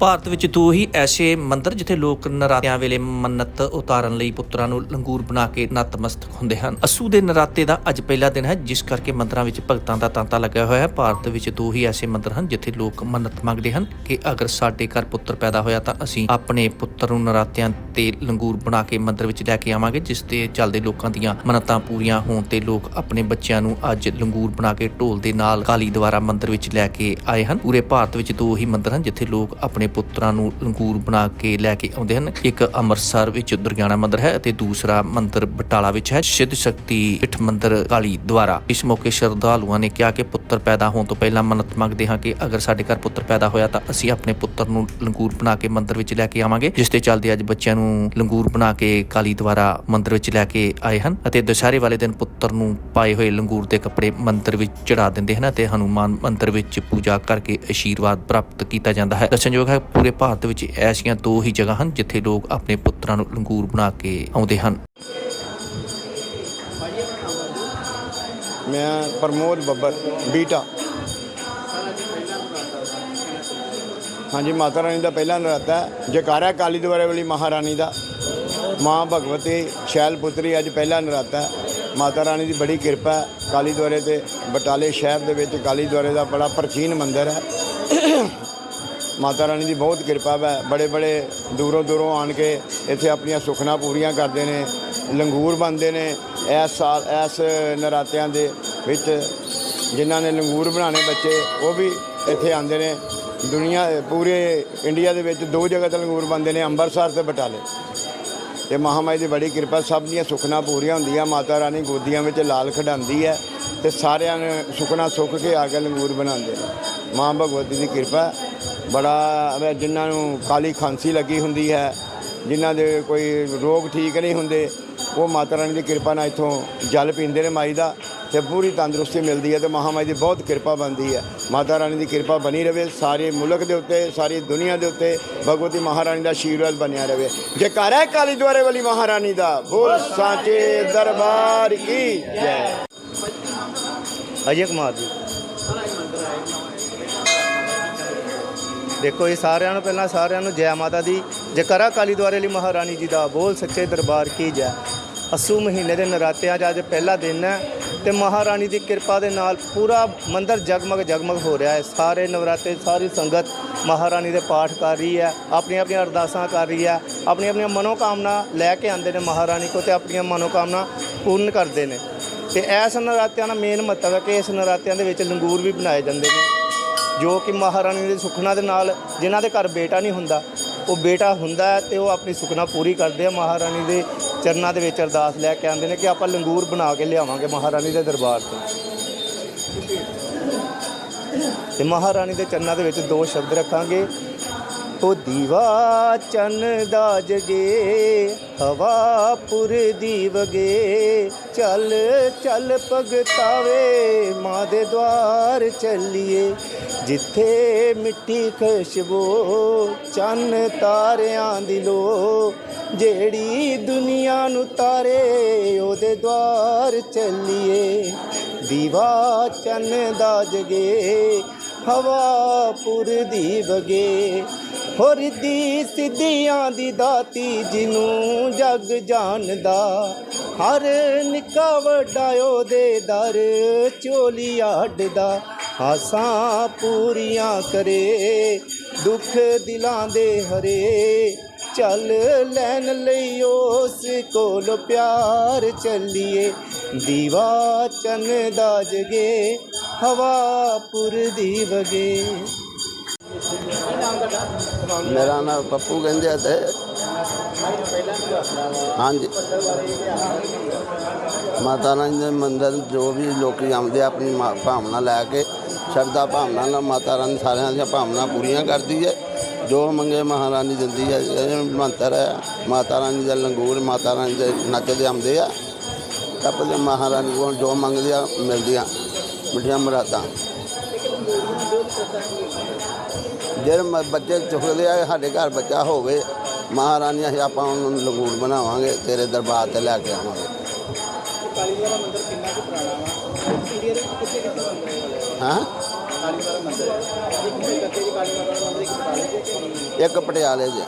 ਭਾਰਤ ਵਿੱਚ ਦੋ ਹੀ ਐਸੇ ਮੰਦਰ ਜਿੱਥੇ ਲੋਕ ਨਰਾਤਿਆਂ ਵੇਲੇ ਮੰਨਤ ਉਤਾਰਨ ਲਈ ਪੁੱਤਰਾਂ ਨੂੰ ਲੰਗੂਰ ਬਣਾ ਕੇ ਨਤਮਸਤਕ ਹੁੰਦੇ ਹਨ। ਅਸੂ ਦੇ ਨਰਾਤੇ ਦਾ ਅੱਜ ਪਹਿਲਾ ਦਿਨ ਹੈ, ਜਿਸ ਕਰਕੇ ਮੰਦਰਾਂ ਵਿੱਚ ਭਗਤਾਂ ਦਾ ਤਾਂਤਾ ਲੱਗਿਆ ਹੋਇਆ ਹੈ। ਭਾਰਤ ਵਿੱਚ ਦੋ ਹੀ ਐਸੇ ਮੰਦਰ ਹਨ, ਜਿੱਥੇ ਲੋਕ ਮੰਨਤ ਮੰਗਦੇ ਹਨ ਕਿ ਅਗਰ ਸਾਡੇ ਘਰ ਪੁੱਤਰ ਪੈਦਾ ਹੋਇਆ ਤਾਂ ਅਸੀਂ ਆਪਣੇ ਪੁੱਤਰ ਨੂੰ ਨਰਾਤਿਆਂ ਤੇ ਲੰਗੂਰ ਬਣਾ ਕੇ ਮੰਦਿਰ ਵਿੱਚ ਲੈ ਕੇ ਆਵਾਂਗੇ, ਜਿਸ ਤੇ ਚੱਲਦੇ ਲੋਕਾਂ ਦੀਆਂ ਮੰਨਤਾਂ ਪੂਰੀਆਂ ਹੋਣ ਤੇ ਲੋਕ ਆਪਣੇ ਬੱਚਿਆਂ ਨੂੰ ਅੱਜ ਲੰਗੂਰ ਬਣਾ ਕੇ ਢੋਲ ਦੇ ਨਾਲ ਕਾਲੀ ਦੁਆਰਾ ਮੰਦਿਰ ਵਿੱਚ ਲੈ ਕੇ ਆਏ ਹਨ। ਪੂਰੇ ਭਾਰਤ ਵਿੱਚ ਦੋ ਹੀ ਮੰਦਿਰ ਹਨ, ਜਿੱਥੇ ਲੋਕ ਆਪਣੇ ਪੁੱਤਰਾਂ ਨੂੰ ਲੰਗੂਰ ਬਣਾ ਕੇ ਲੈ ਕੇ ਆਉਂਦੇ ਹਨ। ਇੱਕ ਅੰਮ੍ਰਿਤਸਰ ਵਿੱਚ ਦੁਰਗਿਆਣਾ ਮੰਦਿਰ ਹੈ ਅਤੇ ਦੂਸਰਾ ਮੰਦਿਰ ਬਟਾਲਾ ਵਿੱਚ ਹੈ। ਸਿੱਧ ਸ਼ਕਤੀ ਪਿੱਠ ਮੰਦਰ ਕਾਲੀ ਦੁਆਰਾ ਇਸ ਮੌਕੇ ਸ਼ਰਧਾਲੂਆਂ ਨੇ ਕਿਹਾ ਕਿ ਪੁੱਤਰ ਪੈਦਾ ਹੋਣ ਤੋਂ ਪਹਿਲਾਂ ਮੰਨਤ ਮੰਗਦੇ ਹਾਂ ਕਿ ਅਗਰ ਸਾਡੇ ਘਰ ਪੁੱਤਰ ਪੈਦਾ ਹੋਇਆ ਤਾਂ ਅਸੀਂ ਆਪਣੇ ਪੁੱਤਰ ਨੂੰ ਲੰਗੂਰ ਬਣਾ ਕੇ ਮੰਦਿਰ ਵਿੱਚ ਲੈ ਕੇ ਆਵਾਂਗੇ, ਜਿਸ ਤੇ ਚੱਲਦੇ ਅੱਜ ਬੱਚਿਆਂ ਨੂੰ ਲੰਗੂਰ ਬਣਾ ਕੇ ਕਾਲੀ ਦੁਆਰਾ ਮੰਦਰ ਵਿੱਚ ਲੈ ਕੇ ਆਏ ਹਨ ਅਤੇ ਦੁਸਹਿਰੇ ਵਾਲੇ ਦਿਨ ਪੁੱਤਰ ਨੂੰ ਪਾਏ ਹੋਏ ਲੰਗੂਰ ਦੇ ਕੱਪੜੇ ਮੰਦਿਰ ਵਿੱਚ ਚੜਾ ਦਿੰਦੇ ਹਨ ਅਤੇ ਹਨੂਮਾਨ ਮੰਦਰ ਵਿੱਚ ਪੂਜਾ ਕਰਕੇ ਆਸ਼ੀਰਵਾਦ ਪ੍ਰਾਪਤ ਕੀਤਾ ਜਾਂਦਾ ਹੈ। ਦੱਸਣਯੋਗ ਹੈ, ਪੂਰੇ ਭਾਰਤ ਵਿੱਚ ਐਸੀਆਂ ਦੋ ਹੀ ਜਗ੍ਹਾ ਹਨ ਜਿੱਥੇ ਲੋਕ ਆਪਣੇ ਪੁੱਤਰਾਂ ਨੂੰ ਲੰਗੂਰ ਬਣਾ ਕੇ ਆਉਂਦੇ ਹਨ। ਮੈਂ ਪ੍ਰਮੋਦ ਬੱਬਰ, ਬੀਟਾ। ਹਾਂਜੀ, ਮਾਤਾ ਰਾਣੀ ਦਾ ਪਹਿਲਾ ਨਰਾਤਾ ਜਕਾਰਾ ਕਾਲੀ ਦੁਆਰੇ ਵਾਲੀ ਮਹਾਰਾਣੀ ਦਾ। ਮਾਂ ਭਗਵਤੀ ਸ਼ੈਲ ਪੁੱਤਰੀ ਅੱਜ ਪਹਿਲਾ ਨਰਾਤਾ ਮਾਤਾ ਰਾਣੀ ਦੀ ਬੜੀ ਕਿਰਪਾ ਹੈ। ਕਾਲੀ ਦੁਆਰੇ ਤੇ ਬਟਾਲੇ ਸ਼ਹਿਰ ਦੇ ਵਿੱਚ ਕਾਲੀ ਦੁਆਰੇ ਦਾ ਬੜਾ ਪ੍ਰਾਚੀਨ ਮੰਦਿਰ ਹੈ। ਮਾਤਾ ਰਾਣੀ ਦੀ ਬਹੁਤ ਕਿਰਪਾ ਹੈ। ਬੜੇ ਬੜੇ ਦੂਰੋਂ ਦੂਰੋਂ ਆਣ ਕੇ ਇੱਥੇ ਆਪਣੀਆਂ ਸੁਖਨਾ ਪੂਰੀਆਂ ਕਰਦੇ ਨੇ। ਲੰਗੂਰ ਬੰਦੇ ਨੇ ਇਸ ਸਾਲ, ਇਸ ਨਰਾਤਿਆਂ ਦੇ ਵਿੱਚ। ਜਿਨ੍ਹਾਂ ਨੇ ਲੰਗੂਰ ਬਣਾਉਣੇ ਬੱਚੇ, ਉਹ ਵੀ ਇੱਥੇ ਆਉਂਦੇ ਨੇ। ਦੁਨੀਆ, ਪੂਰੇ ਇੰਡੀਆ ਦੇ ਵਿੱਚ ਦੋ ਜਗ੍ਹਾ ਤੇ ਲੰਗੂਰ ਬੰਦੇ ਨੇ ਅੰਮ੍ਰਿਤਸਰ ਤੇ ਬਟਾਲੇ। ਤੇ ਮਹਾਮਾਈ ਦੀ ਬੜੀ ਕਿਰਪਾ, ਸਭ ਦੀਆਂ ਸੁਖਨਾ ਪੂਰੀਆਂ ਹੁੰਦੀਆਂ, ਮਾਤਾ ਰਾਣੀ ਗੋਦੀਆਂ ਵਿੱਚ ਲਾਲ ਖਡਾਉਂਦੀ ਹੈ ਤੇ ਸਾਰਿਆਂ ਨੇ ਸੁਖਨਾ ਸੁੱਖ ਕੇ ਆ ਕੇ ਲੰਗੂਰ ਬਣਾਉਂਦੇ ਨੇ। ਮਾਂ ਭਗਵਤੀ ਦੀ ਕਿਰਪਾ, ਬੜਾ ਵੇ ਜਿਨ੍ਹਾਂ ਨੂੰ ਕਾਲੀ ਖਾਂਸੀ ਲੱਗੀ ਹੁੰਦੀ ਹੈ, ਜਿਨ੍ਹਾਂ ਦੇ ਕੋਈ ਰੋਗ ਠੀਕ ਨਹੀਂ ਹੁੰਦੇ, ਉਹ ਮਾਤਾ ਰਾਣੀ ਦੀ ਕਿਰਪਾ ਨਾਲ ਇੱਥੋਂ ਜਲ ਪੀਂਦੇ ਨੇ ਮਾਈ ਦਾ। ਤੇ ਪੂਰੀ ਤੰਦਰੁਸਤੀ ਮਿਲਦੀ ਹੈ ਤੇ ਮਹਾਮਾਈ ਦੀ ਬਹੁਤ ਕਿਰਪਾ ਬਣਦੀ ਹੈ। ਮਾਤਾ ਰਾਣੀ ਦੀ ਕਿਰਪਾ ਬਣੀ ਰਵੇ, ਸਾਰੇ ਮੁਲਕ ਦੇ ਉੱਤੇ, ਸਾਰੀ ਦੁਨੀਆ ਦੇ ਉੱਤੇ ਭਗਵਤੀ ਮਹਾਰਾਣੀ ਦਾ ਆਸ਼ੀਰਵਾਦ ਬਣਿਆ ਰਵੇ। ਜੈਕਾਰਾ ਹੈ ਕਾਲੀ ਦੁਆਰੇ ਵਾਲੀ ਮਹਾਰਾਣੀ ਦਾ, ਬੋਲ ਸਾਚੇ ਦਰਬਾਰ ਕੀ ਜੈ। ਅਜੇ ਕੁਮਾਰ ਜੀ। ਦੇਖੋ, ਇਹ ਸਾਰਿਆਂ ਨੂੰ ਪਹਿਲਾਂ ਸਾਰਿਆਂ ਨੂੰ ਜੈ ਮਾਤਾ ਦੀ। ਜਕਰਾ ਕਾਲੀ ਦੁਆਰੇ ਲਈ ਮਹਾਰਾਣੀ ਜੀ ਦਾ, ਬੋਲ ਸੱਚੇ ਦਰਬਾਰ ਕੀ ਜੈ। ਅਸੂ ਮਹੀਨੇ ਦੇ ਨਰਾਤਿਆਂ 'ਚ ਅੱਜ ਪਹਿਲਾ ਦਿਨ ਹੈ। ਤੇ ਮਹਾਰਾਣੀ ਦੀ ਕਿਰਪਾ ਦੇ ਨਾਲ ਪੂਰਾ ਮੰਦਿਰ ਜਗਮਗ ਜਗਮਗ ਹੋ ਰਿਹਾ ਹੈ। ਸਾਰੇ ਨਵਰਾਤੇ, ਸਾਰੀ ਸੰਗਤ ਮਹਾਰਾਣੀ ਦੇ ਪਾਠ ਕਰ ਰਹੀ ਹੈ, ਆਪਣੀਆਂ ਆਪਣੀਆਂ ਅਰਦਾਸਾਂ ਕਰ ਰਹੀ ਹੈ, ਆਪਣੀਆਂ ਆਪਣੀਆਂ ਮਨੋਕਾਮਨਾ ਲੈ ਕੇ ਆਉਂਦੇ ਨੇ ਮਹਾਰਾਣੀ ਕੋ ਤੇ ਆਪਣੀਆਂ ਮਨੋਕਾਮਨਾ ਪੂਰਨ ਕਰਦੇ ਨੇ। ਤੇ ਇਸ ਨਰਾਤਿਆਂ ਦਾ ਮੇਨ ਮਹੱਤਵ ਹੈ ਕਿ ਇਸ ਨਰਾਤਿਆਂ ਦੇ ਵਿੱਚ ਲੰਗੂਰ ਵੀ ਬਣਾਏ ਜਾਂਦੇ ਨੇ, ਜੋ ਕਿ ਮਹਾਰਾਣੀ ਦੇ ਸੁਖਨਾ ਦੇ ਨਾਲ ਜਿਨ੍ਹਾਂ ਦੇ ਘਰ ਬੇਟਾ ਨਹੀਂ ਹੁੰਦਾ ਉਹ ਬੇਟਾ ਹੁੰਦਾ ਹੈ ਤੇ ਉਹ ਆਪਣੀ ਸੁਖਨਾ ਪੂਰੀ ਕਰਦੇ ਆ। ਮਹਾਰਾਣੀ ਦੇ ਚਰਨਾਂ ਦੇ ਵਿੱਚ ਅਰਦਾਸ ਲੈ ਕੇ ਆਉਂਦੇ ਨੇ ਕਿ ਆਪਾਂ ਲੰਗੂਰ ਬਣਾ ਕੇ ਲਿਆਵਾਂਗੇ ਮਹਾਰਾਣੀ ਦੇ ਦਰਬਾਰ ਤੋਂ। ਤੇ ਮਹਾਰਾਣੀ ਦੇ ਚਰਨਾਂ ਦੇ ਵਿੱਚ ਦੋ ਸ਼ਬਦ ਰੱਖਾਂਗੇ। ਉਹ ਦੀਵਾ ਚੰਨ ਦਾ ਜਗੇ, ਹਵਾ ਦੀ ਵਗੇ ਚੱਲ ਚੱਲ ਭਗਤਾਵੇ, ਮਾਂ ਦੇ ਦਵਾਰ ਚੱਲੀਏ, ਜਿੱਥੇ ਮਿੱਠੀ ਖੁਸ਼ਬੋ, ਚੰਨ ਤਾਰਿਆਂ ਦੀ ਲੋ, ਜਿਹੜੀ ਦੁਨੀਆ ਨੂੰ ਤਾਰੇ, ਉਹਦੇ ਦਵਾਰ ਚੱਲੀਏ। ਦੀਵਾ ਚੰਨ ਦਾ ਜਗੇ, ਹਵਾ ਪੁਰ ਦੀ ਵਗੇ ਹੋ ਰਿੱਧੀ ਸਿੱਧੀਆਂ ਦੀ ਦਾਤੀ ਜਿਹਨੂੰ ਜਗ ਜਾਣਦਾ, ਹਰ ਨਿੱਕਾ ਵੱਡਾ ਉਹਦੇ ਦਰ ਚੋਲੀ ਆਡਦਾ ਆਸਾਂ ਪੂਰੀਆਂ ਕਰੇ, ਦੁੱਖ ਦਿਲਾਂ ਦੇ ਹਰੇ, ਚੱਲ ਲੈਣ ਲਈ ਉਸ ਕੋਲ ਪਿਆਰ ਚੱਲੀਏ। ਦੀਵਾ ਚੰਨ ਦਾ ਜਗੇ, ਹਵਾ ਪੁਰ ਦੀ ਵਗੇ। ਮੇਰਾ ਨਾਮ ਪੱਪੂ ਕਹਿੰਦੇ ਆ ਹਾਂਜੀ। ਮਾਤਾ ਰਾਣੀ ਦੇ ਮੰਦਰ ਜੋ ਵੀ ਲੋਕੀ ਆਉਂਦੇ ਆ, ਆਪਣੀ ਮਾ- ਭਾਵਨਾ ਲੈ ਕੇ, ਸ਼ਰਧਾ ਭਾਵਨਾ ਨਾਲ ਮਾਤਾ ਰਾਣੀ ਸਾਰਿਆਂ ਦੀਆਂ ਭਾਵਨਾ ਪੂਰੀਆਂ ਕਰਦੀ ਹੈ। ਜੋ ਮੰਗੇ ਮਹਾਰਾਣੀ ਦਿੰਦੀ ਹੈ, ਇਹ ਮੰਤਰ ਹੈ, ਮਾਤਾ ਰਾਣੀ ਦਾ ਲੰਗੂਰ, ਮਾਤਾ ਰਾਣੀ ਦੇ ਨੱਚਦੇ ਆਉਂਦੇ ਆ। ਟੱਪਦੇ ਮਹਾਰਾਣੀ ਕੋਲ ਜੋ ਮੰਗਦੇ ਆ ਮਿਲਦੀਆਂ। ਮਿੱਠੀਆਂ ਮੁਰਾਦਾਂ। ਮ- ਬੱਚੇ ਚੁੱਕਦੇ ਆ ਸਾਡੇ ਘਰ ਬੱਚਾ ਹੋਵੇ ਮਹਾਰਾਣੀ ਅਸੀਂ ਆਪਾਂ ਉਹਨੂੰ ਲੰਗੂਰ ਬਣਾਵਾਂਗੇ ਤੇਰੇ ਦਰਬਾਰ ਤੇ ਲੈ ਕੇ ਆਵਾਂਗੇ। ਕਾਲੀ ਵਾਲਾ ਮੰਦਿਰ ਕਿੰਨਾ ਕੁ ਪੁਰਾਣਾ ਵਾ? ਇੰਡੀਆ ਦੇ ਕਿੱਥੇ ਕਿੱਥੇ ਮੰਦਿਰ ਹੈ ਹਾਂ ਕਾਲੀ ਵਾਲਾ ਮੰਦਿਰ ਇੱਕ ਦੀ ਦੇ ਪਟਿਆਲੇ 'ਚ।